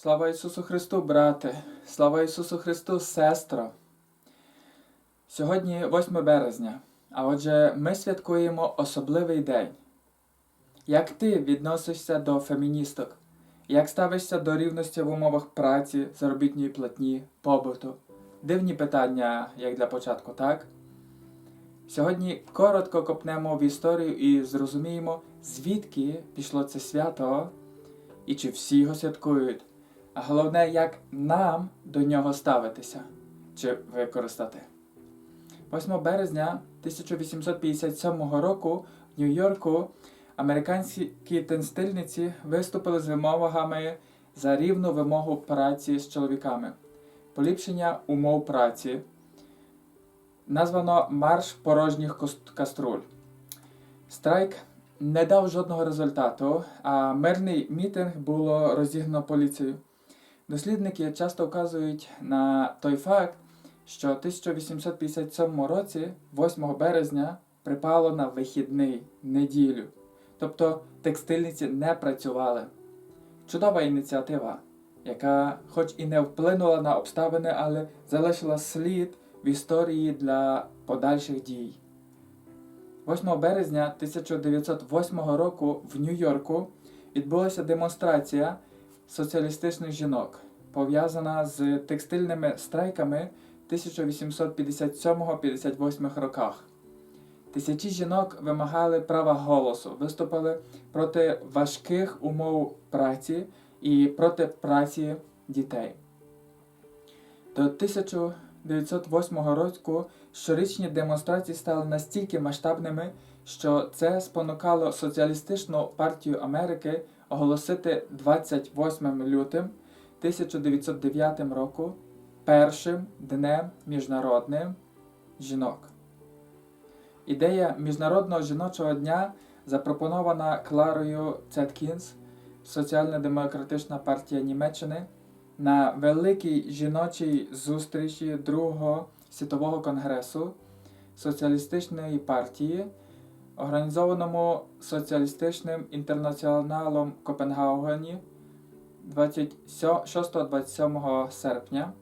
Слава Ісусу Христу, брате! Слава Ісусу Христу, сестро! Сьогодні 8 березня, а отже, ми святкуємо особливий день. Як ти відносишся до феміністок? Як ставишся до рівності в умовах праці, заробітної платні, побуту? Дивні питання, як для початку, так? Сьогодні коротко копнемо в історію і зрозуміємо, звідки пішло це свято і чи всі його святкують. Головне, як нам до нього ставитися чи використати. 8 березня 1857 року в Нью-Йорку американські текстильниці виступили з вимогами за рівну вимогу праці з чоловіками, поліпшення умов праці. Названо Марш порожніх каструль. Страйк не дав жодного результату, а мирний мітинг було розігнано поліцією. Дослідники часто вказують на той факт, що 1857 році, 8 березня, припало на вихідний неділю. Тобто текстильниці не працювали. Чудова ініціатива, яка, хоч і не вплинула на обставини, але залишила слід в історії для подальших дій. 8 березня 1908 року в Нью-Йорку відбулася демонстрація соціалістичних жінок, пов'язана з текстильними страйками 1857-58 роках. Тисячі жінок вимагали права голосу, виступили проти важких умов праці і проти праці дітей. До 1908 року щорічні демонстрації стали настільки масштабними, що це спонукало Соціалістичну партію Америки оголосити 28 лютим 1909 року першим днем міжнародним жінок. Ідея Міжнародного жіночого дня запропонована Кларою Цеткінс, Соціально-демократична партія Німеччини, на великій жіночій зустрічі Другого світового конгресу Соціалістичної партії, організованому Соціалістичним інтернаціоналом Копенгагені 26-27 серпня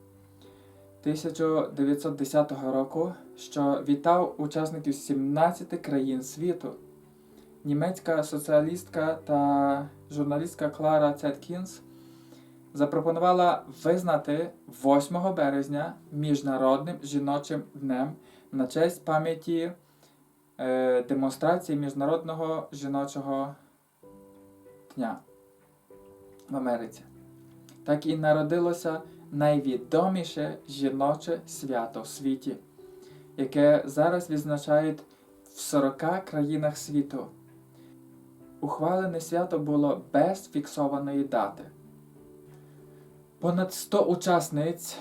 1910 року, що вітав учасників 17 країн світу. Німецька соціалістка та журналістка Клара Цеткінс запропонувала визнати 8 березня Міжнародним жіночим днем на честь пам'яті е, демонстрації Міжнародного жіночого дня в Америці. Так і народилося найвідоміше жіноче свято в світі, яке зараз відзначають в 40 країнах світу. Ухвалене свято було без фіксованої дати. Понад 100 учасниць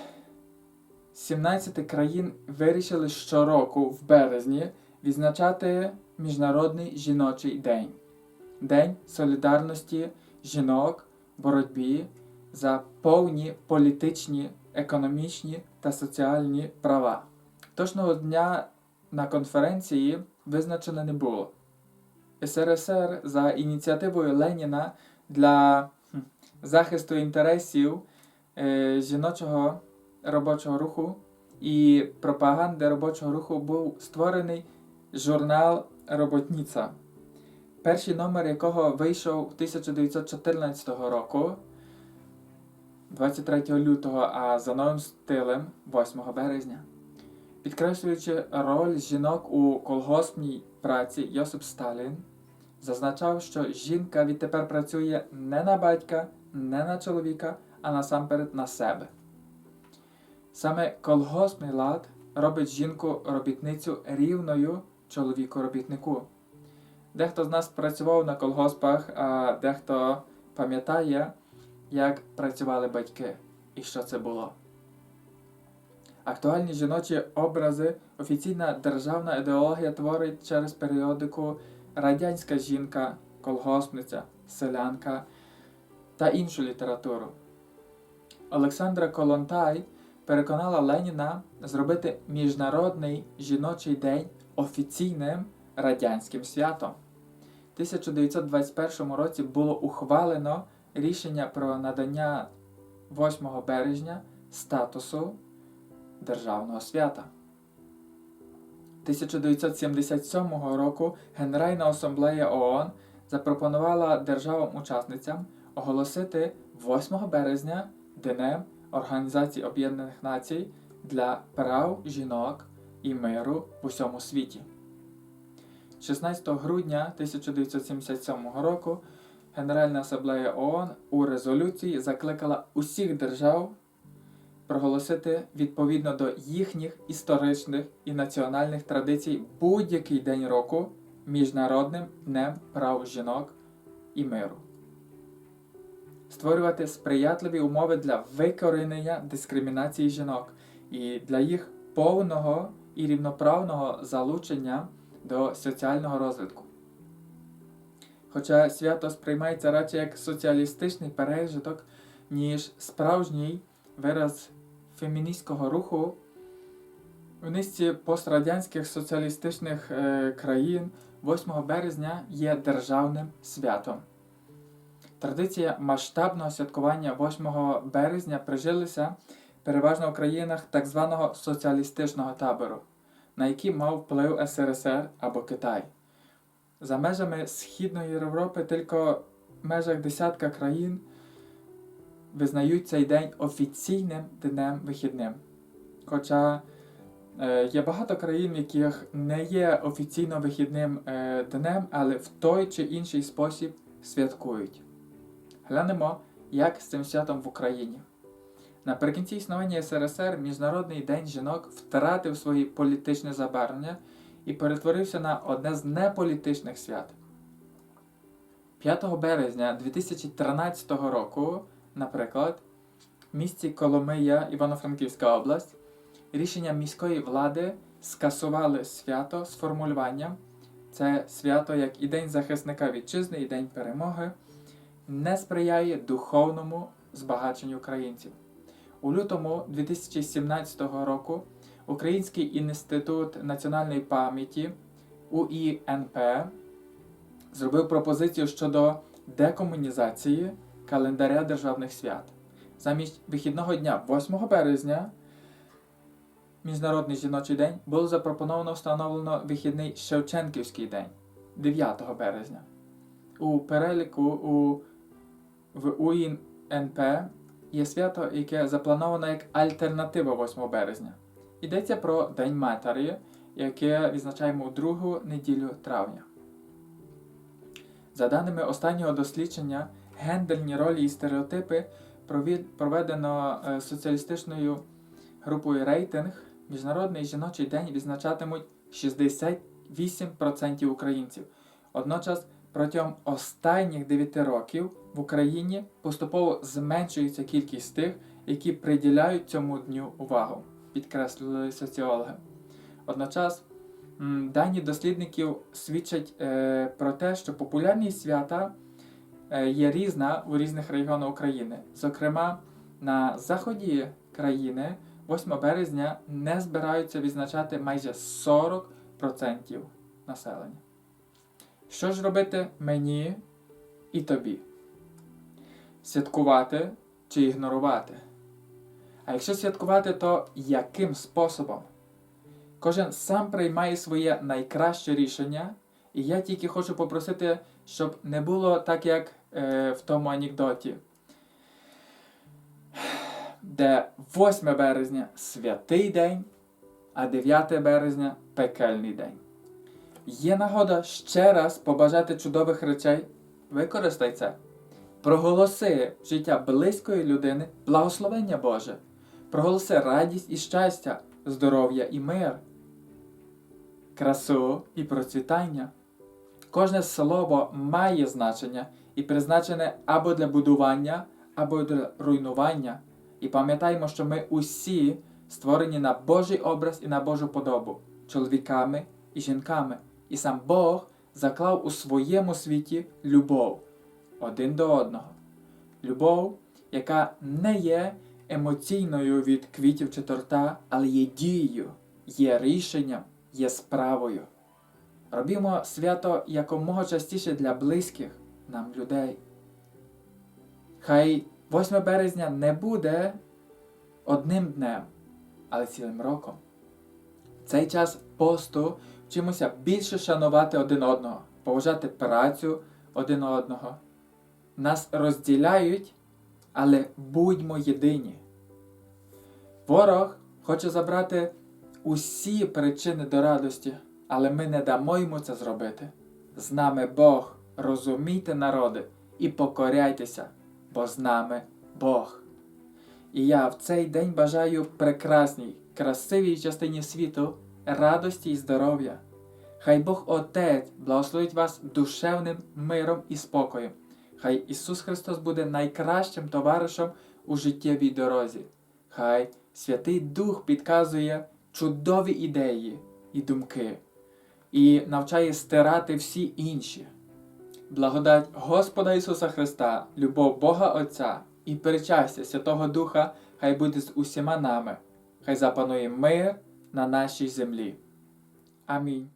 17 країн вирішили щороку в березні відзначати Міжнародний жіночий день День солідарності жінок боротьбі за повні політичні, економічні та соціальні права. Точного дня на конференції визначено не було. СРСР за ініціативою Леніна для захисту інтересів е, жіночого робочого руху і пропаганди робочого руху був створений журнал Роботніця, перший номер якого вийшов 1914 року, 23 лютого, а за новим стилем 8 березня. Підкреслюючи роль жінок у колгоспній праці, Йосип Сталін зазначав, що жінка відтепер працює не на батька, не на чоловіка, а насамперед на себе. Саме колгоспний лад робить жінку-робітницю рівною чоловіку-робітнику. Дехто з нас працював на колгоспах, а дехто пам'ятає, як працювали батьки і що це було. Актуальні жіночі образи офіційна державна ідеологія творить через періодику радянська жінка, колгоспниця, селянка та іншу літературу. Олександра Колонтай переконала Леніна зробити Міжнародний жіночий день офіційним радянським святом. В 1921 році було ухвалено рішення про надання 8 березня статусу державного свята. 1977 року Генеральна асамблея ООН запропонувала державам-учасницям оголосити 8 березня Днем Організації Об'єднаних Націй для прав жінок і миру в усьому світі. 16 грудня 1977 року Генеральна асамблея ООН у резолюції закликала усіх держав проголосити відповідно до їхніх історичних і національних традицій будь-який день року Міжнародним днем прав жінок і миру. Створювати сприятливі умови для викорінення дискримінації жінок і для їх повного і рівноправного залучення до соціального розвитку. Хоча свято сприймається радше як соціалістичний пережиток, ніж справжній вираз феміністського руху, в низці пострадянських соціалістичних е, країн 8 березня є державним святом. Традиція масштабного святкування 8 березня прижилася переважно в країнах так званого соціалістичного табору, на які мав вплив СРСР або Китай. За межами Східної Європи тільки в межах десятка країн визнають цей день офіційним днем вихідним. Хоча е, є багато країн, в яких не є офіційно вихідним е, днем, але в той чи інший спосіб святкують. Глянемо, як з цим святом в Україні. Наприкінці існування СРСР Міжнародний день жінок втратив свої політичне забарвлення і перетворився на одне з неполітичних свят. 5 березня 2013 року, наприклад, в місті Коломия, Івано-Франківська область, рішенням міської влади скасували свято з формулюванням це свято як і День захисника вітчизни, і День перемоги, не сприяє духовному збагаченню українців. У лютому 2017 року Український інститут національної пам'яті УІНП зробив пропозицію щодо декомунізації календаря державних свят. Замість вихідного дня 8 березня, Міжнародний жіночий день, було запропоновано встановлено вихідний Шевченківський день 9 березня. У переліку у, в УІНП є свято, яке заплановано як альтернатива 8 березня. Йдеться про День Матері, яке відзначаємо у другу неділю травня. За даними останнього дослідження, гендерні ролі і стереотипи проведено е, соціалістичною групою рейтинг, Міжнародний жіночий день відзначатимуть 68% українців. Водночас протягом останніх 9 років в Україні поступово зменшується кількість тих, які приділяють цьому дню увагу, підкреслили соціологи. Одночас дані дослідників свідчать е, про те, що популярність свята е, є різна у різних регіонах України. Зокрема, на заході країни 8 березня не збираються відзначати майже 40% населення. Що ж робити мені і тобі? Святкувати чи ігнорувати? А якщо святкувати, то яким способом? Кожен сам приймає своє найкраще рішення, і я тільки хочу попросити, щоб не було так, як е, в тому анекдоті, де 8 березня святий день, а 9 березня пекельний день. Є нагода ще раз побажати чудових речей. Використай це. Проголоси життя близької людини благословення Боже. Проголоси радість і щастя, здоров'я і мир, красу і процвітання. Кожне слово має значення і призначене або для будування, або для руйнування. І пам'ятаємо, що ми усі створені на Божий образ і на Божу подобу, чоловіками і жінками. І сам Бог заклав у своєму світі любов один до одного. Любов, яка не є емоційною від квітів чи торта, але є дією, є рішенням, є справою. Робімо свято якомога частіше для близьких нам людей. Хай 8 березня не буде одним днем, але цілим роком. Цей час посту вчимося більше шанувати один одного, поважати працю один одного. Нас розділяють, але будьмо єдині. Ворог хоче забрати усі причини до радості, але ми не дамо йому це зробити. З нами Бог, розумійте, народи, і покоряйтеся, бо з нами Бог. І я в цей день бажаю прекрасній, красивій частині світу радості і здоров'я. Хай Бог Отець благословить вас душевним миром і спокоєм. Хай Ісус Христос буде найкращим товаришем у життєвій дорозі. Хай Святий Дух підказує чудові ідеї і думки і навчає стирати всі інші. Благодать Господа Ісуса Христа, любов Бога Отця і причастя Святого Духа хай буде з усіма нами, хай запанує мир на нашій землі. Амінь.